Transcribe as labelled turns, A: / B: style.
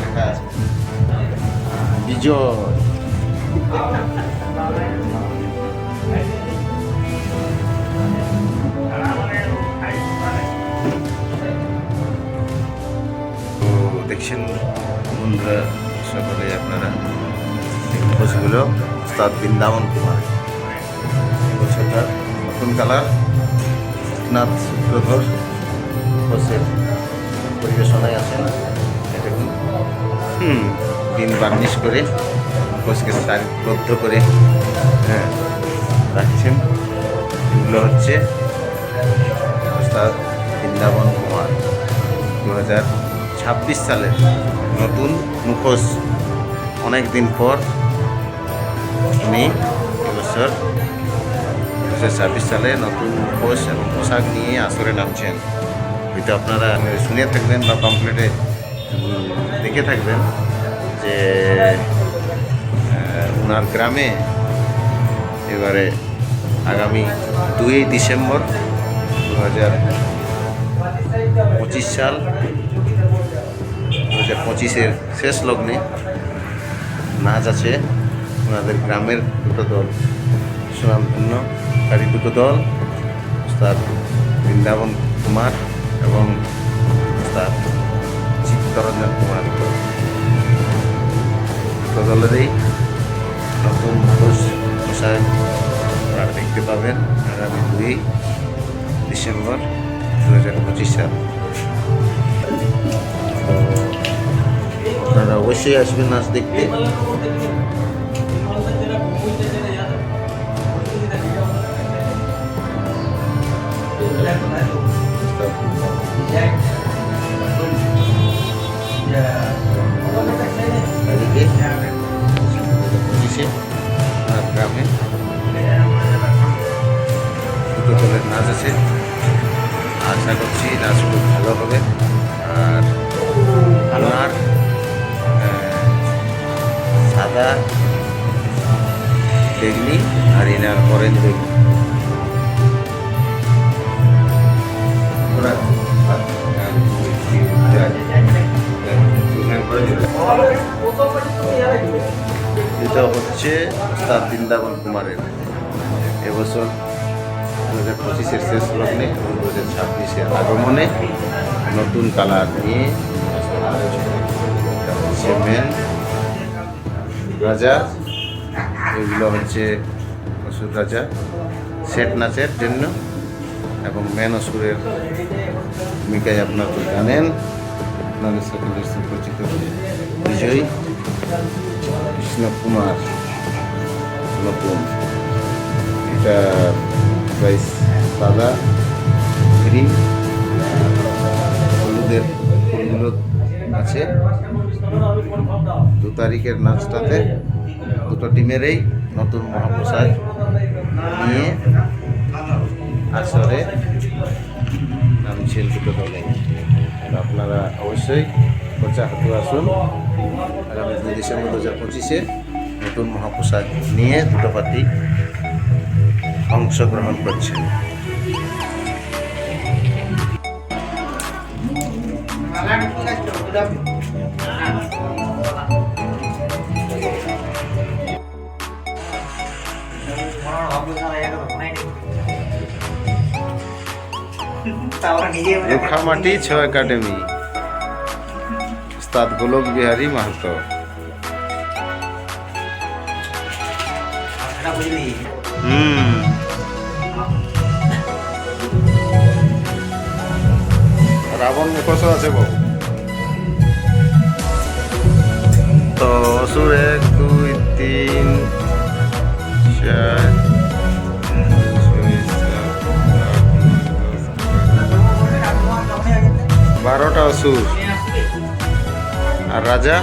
A: লেখা আছে বিজয় তো দেখছেন বন্ধুরা সকলে আপনারা মুখোশগুলো উস্তাদ বৃন্দাবন কুমার। মুখোশটা নতুন কালার নাথ সূত্রধর মুখোশের পরিবেশনায় আছেন এটা কি হুম। দিন বার্নিশ করে মুখোশকে সারিবদ্ধ করে হ্যাঁ রাখছেন। এগুলো হচ্ছে উস্তাদ বৃন্দাবন কুমার দু হাজার ছাব্বিশ সালের নতুন মুখোশ। অনেক দিন পর উনি এবছর দু ছাব্বিশ সালে নতুন মুখোশ এবং পোশাক নিয়ে আসরে নামছেন। হয়তো আপনারা শুনে থাকবেন বা কমপ্লিটে দেখে থাকবেন যে ওনার গ্রামে এবারে আগামী দুই ডিসেম্বর দু হাজার পঁচিশ সাল দু হাজার পঁচিশের শেষ লগ্নে নাচ আছে। ওনাদের গ্রামের দুটো দল সুনামধন্যকারী দুটো দল উস্তাদ বৃন্দাবন কুমার এবং উস্তাদ চিত্তরঞ্জন কুমার। দুটো দলেরই নতুন মুখোশ পোশাক আপনারা দেখতে পাবেন আগামী দুই ডিসেম্বর দু হাজার পঁচিশ সাল। আপনারা অবশ্যই আসবেন নাচ দেখতে। গ্রামে নাচ আছে আশা করছি নাচ খুব ভালো আর আমার সাদা বেগনি আর এনার অরেঞ্জ বেগনি এটা হচ্ছে উস্তাদ বৃন্দাবন কুমারের। এবছর দু হাজার পঁচিশের শেষ লগ্নে দু হাজার ছাব্বিশের আগমনে নতুন কালার নিয়ে রাজা এগুলো হচ্ছে অসুর রাজা, সেট নাচের জন্য এবং মেন অসুরের ভূমিকায় আপনারা তো জানেন। আপনাদের সকলের সুপরিচিত বিজয়ী কৃষ্ণ কুমার নতুন এটা প্রাইস সাদা গ্রিন হলুদের ফুলগুলো আছে। দু তারিখের নাচটাতে দুটো টিমেরই নতুন মহাপ্রসাদ নিয়ে আসরে নামছেন দুটো দলে। আপনারা অবশ্যই খরচা হাতে আসুন। আগামী দুই ডিসেম্বর দু হাজার পঁচিশে নতুন মহাপ্রসাদ নিয়ে দুটো পার্টি অংশগ্রহণ করছেন। রুখামাটি ছ একাডেমি। উস্তাদ গোলক বিহারী মাহাতো। হুম। রাবণ মুখোশ আছে বাবু তো অসুর এক দুই তিন চার বারোটা অসুর। আর রাজা?